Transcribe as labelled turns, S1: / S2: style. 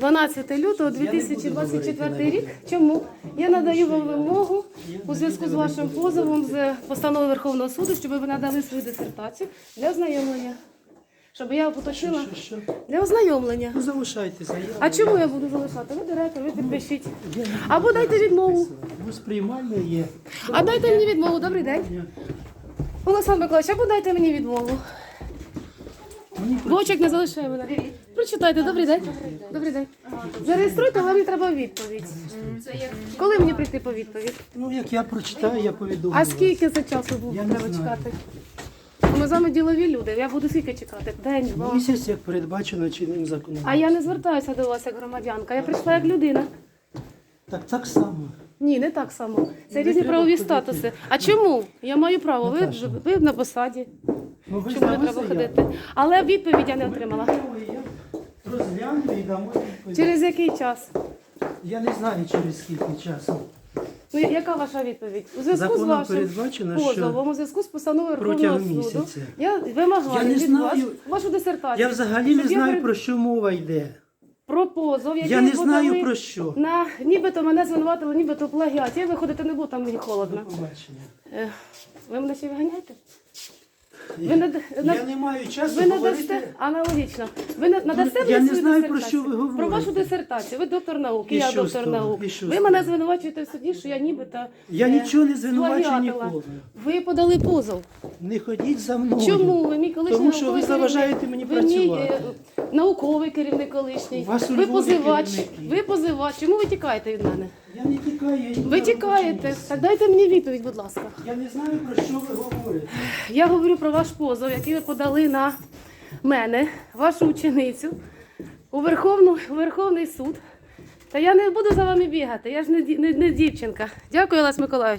S1: 12 лютого 2024 рік. Чому? Я надаю вам вимогу у зв'язку з вашим позовом з постанови Верховного суду, щоб ви надали свою дисертацію для ознайомлення. Щоб я поточила для ознайомлення.
S2: Ну залишайте заяву.
S1: А чому я буду залишати? Ви директор, ви підпишіть. Або дайте відмову.
S2: Ну, сприймальне є.
S1: А дайте мені відмову. Добрий день. Олександр Миколаївич, або дайте мені відмову. Вовчик не залишає мене. Прочитайте, добрий день. Добрий день. Зареєструйте, вам треба відповідь. Коли мені прийти по відповідь?
S2: Ну, як я прочитаю, я повідомлю.
S1: А
S2: вас.
S1: скільки це часу буде
S2: Я не
S1: треба
S2: знаю.
S1: чекати? Ми з вами ділові люди. Я буду скільки чекати? День, два.
S2: Місяць, як передбачено чинним законом.
S1: А я не звертаюся до вас як громадянка. Я прийшла як людина.
S2: Так, так само.
S1: Ні, не так само. Це
S2: Не
S1: різні
S2: треба
S1: правові
S2: ходити.
S1: статуси. А чому? Я маю право. Ви,
S2: Наташа.
S1: ви на посаді.
S2: Ну, ви
S1: Чому не треба
S2: заяву?
S1: ходити? Але відповідь я не отримала.
S2: Я розгляну і дамо відповідь.
S1: Через який час?
S2: Я не знаю через скільки часу.
S1: Ну, яка ваша відповідь? У зв'язку з
S2: Законом
S1: вашим
S2: передбачено, що
S1: позовом, у зв'язку з постановою Верховного
S2: протягом
S1: суду,
S2: місяця.
S1: я вимагаю
S2: Я не
S1: від
S2: знаю.
S1: вас вашу дисертацію.
S2: Я взагалі не
S1: Щоб я
S2: знаю,
S1: перед-
S2: про що мова йде.
S1: про позов, який
S2: Я
S1: ви
S2: не знаю про що.
S1: на нібито мене звинуватили, нібито в плагіаті. Я виходити не буду, там мені холодно.
S2: Побачення.
S1: Е, Ви мене ще виганяєте? Ви не,
S2: Я не маю часу
S1: ви
S2: говорити.
S1: надасте аналогічно. Ви на- надасте
S2: Я
S1: мені
S2: не
S1: свою
S2: знаю, про
S1: дисертацію?
S2: що ви говорите.
S1: Про вашу дисертацію. Ви доктор наук,
S2: І
S1: я
S2: що з
S1: доктор
S2: того?
S1: наук.
S2: І що з
S1: Ви
S2: того?
S1: мене звинувачуєте в суді, що я нібито
S2: Я
S1: е,
S2: нічого не звинувачую
S1: сплагіатила.
S2: нікого.
S1: Ви подали позов.
S2: Не ходіть за мною.
S1: Чому ви мій колишній
S2: Тому що ви
S1: науковий
S2: заважаєте
S1: керівник?
S2: мені
S1: ви мій, е, науковий керівник колишній.
S2: У вас у
S1: ви
S2: Львові
S1: позивач.
S2: керівники.
S1: Ви позивач. Чому ви тікаєте від мене?
S2: Я не тікаю, я йду
S1: Ви
S2: на
S1: тікаєте. Так дайте мені відповідь, будь ласка.
S2: Я не знаю, про що ви говорите.
S1: Я говорю про ваш позов, який ви подали на мене, вашу ученицю, у, Верховну, у Верховний суд. Та я не буду за вами бігати, я ж не, ді- не, не дівчинка. Дякую, Олесь Миколаївич.